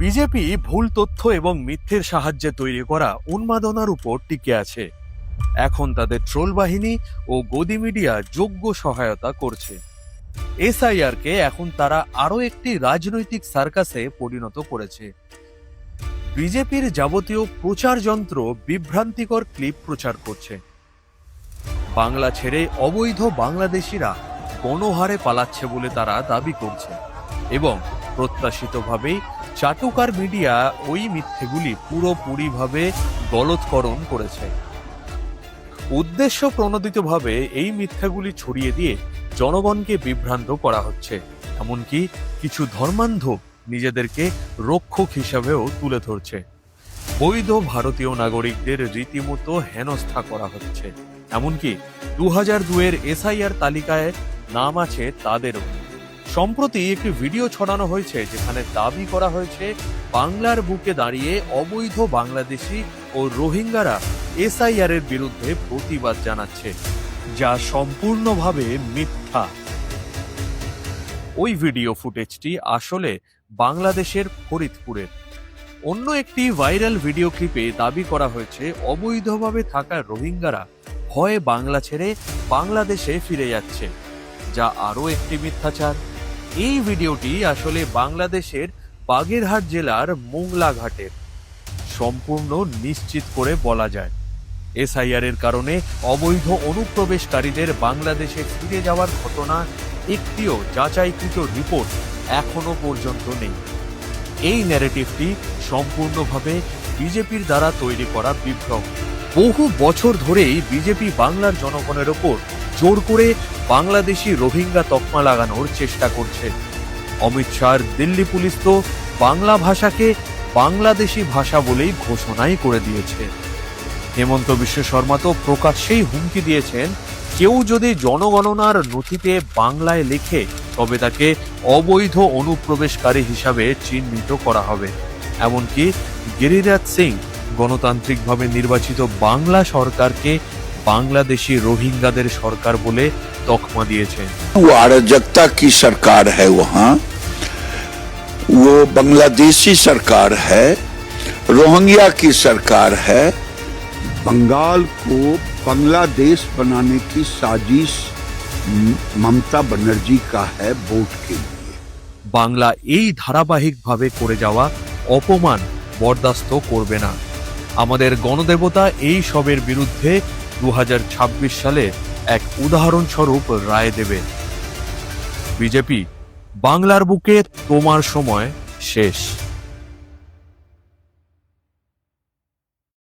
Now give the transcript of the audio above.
BJP ভুল তথ্য এবং মিথ্যের সাহায্যে তৈরি করা উন্মাদনার উপর টিকে আছে। এখন তাদের ট্রোল বাহিনী ও গদি মিডিয়া যোগ্য সহায়তা করছে। এসআইআর কে এখন তারা আরও একটি রাজনৈতিক সার্কাসে পরিণত করেছে। বিজেপির যাবতীয় প্রচার যন্ত্র বিভ্রান্তিকর ক্লিপ প্রচার করছে। বাংলা ছেড়ে অবৈধ বাংলাদেশিরা গণহারে পালাচ্ছে বলে তারা দাবি করছে। এবং প্রত্যাশিতভাবেই চাটুকার মিডিয়া ওই মিথ্যেগুলি পুরোপুরিভাবে গলৎকরণ করেছে। উদ্দেশ্য প্রণোদিতভাবে এই মিথ্যাগুলি ছড়িয়ে দিয়ে জনগণকে বিভ্রান্ত করা হচ্ছে। এমনকি কিছু ধর্মান্ধ নিজেদেরকে রক্ষক হিসাবেও তুলে ধরছে। বৈধ ভারতীয় নাগরিকদের রীতিমতো হেনস্থা করা হচ্ছে। এমনকি দু হাজার দুয়ের এসআইআর তালিকায় নাম আছে তাদেরও। সম্প্রতি একটি ভিডিও ছড়ানো হয়েছে যেখানে দাবি করা হয়েছে বাংলার বুকে দাঁড়িয়ে অবৈধ বাংলাদেশি ও রোহিঙ্গারা এসআইআর এর বিরুদ্ধে প্রতিবাদ জানাচ্ছে, যা সম্পূর্ণভাবে মিথ্যা। ওই ভিডিও ফুটেজটি আসলে বাংলাদেশের ফরিদপুরের অন্য একটি ভাইরাল ভিডিও ক্লিপে দাবি করা হয়েছে, অবৈধভাবে থাকা রোহিঙ্গারা ভয়ে বাংলা ছেড়ে বাংলাদেশে ফিরে যাচ্ছে, যা আরও একটি মিথ্যাচার। এই ভিডিওটি আসলে বাংলাদেশের বাগেরহাট জেলার মোংলা ঘাটের সম্পূর্ণ নিশ্চিত করে বলা যায়। এসআইআর এর কারণে অবৈধ অনুপ্রবেশকারীদের বাংলাদেশে ফিরে যাওয়ার ঘটনা একটিও যাচাইকৃত রিপোর্ট এখনও পর্যন্ত নেই। এই ন্যারেটিভটি সম্পূর্ণভাবে বিজেপির দ্বারা তৈরি করা বিভ্রম। বহু বছর ধরেই বিজেপি বাংলার জনগণের ওপর জোর করে বাংলাদেশি রোহিঙ্গা তকমা লাগানোর চেষ্টা করছে। অমিত শাহর দিল্লি পুলিশ তো বাংলা ভাষাকে বাংলাদেশি ভাষা বলেই ঘোষণাই করে দিয়েছে। হেমন্ত বিশ্ব শর্মা তো প্রকাশ্যেই হুমকি দিয়েছেন, কেউ যদি জনগণনার নথিতে বাংলায় লেখে, তবে তাকে অবৈধ অনুপ্রবেশকারী হিসাবে চিহ্নিত করা হবে। এমনকি গিরিরাজ সিং গণতান্ত্রিকভাবে নির্বাচিত বাংলা সরকারকে বাংলাদেশি রোহিঙ্গাদের সরকার বলে তকমা দিয়েছেন वो अराजकता की सरकार है वहाँ वो बांग्लादेशी सरकार है रोहिंग्या की सरकार है बंगाल को बांग्लादेश बनाने की साजिश म- ममता बनर्जी का है वोट के लिए বাংলা এই ধারাবাহিকভাবে করে যাওয়া অপমান বরদাস্ত করবে না আমাদের গণদেবতা এই সবের বিরুদ্ধে দু হাজার ছাব্বিশ সালে এক উদাহরণস্বরূপ রায় দেবে। বিজেপি বাংলার বুকে তোমার সময় শেষ।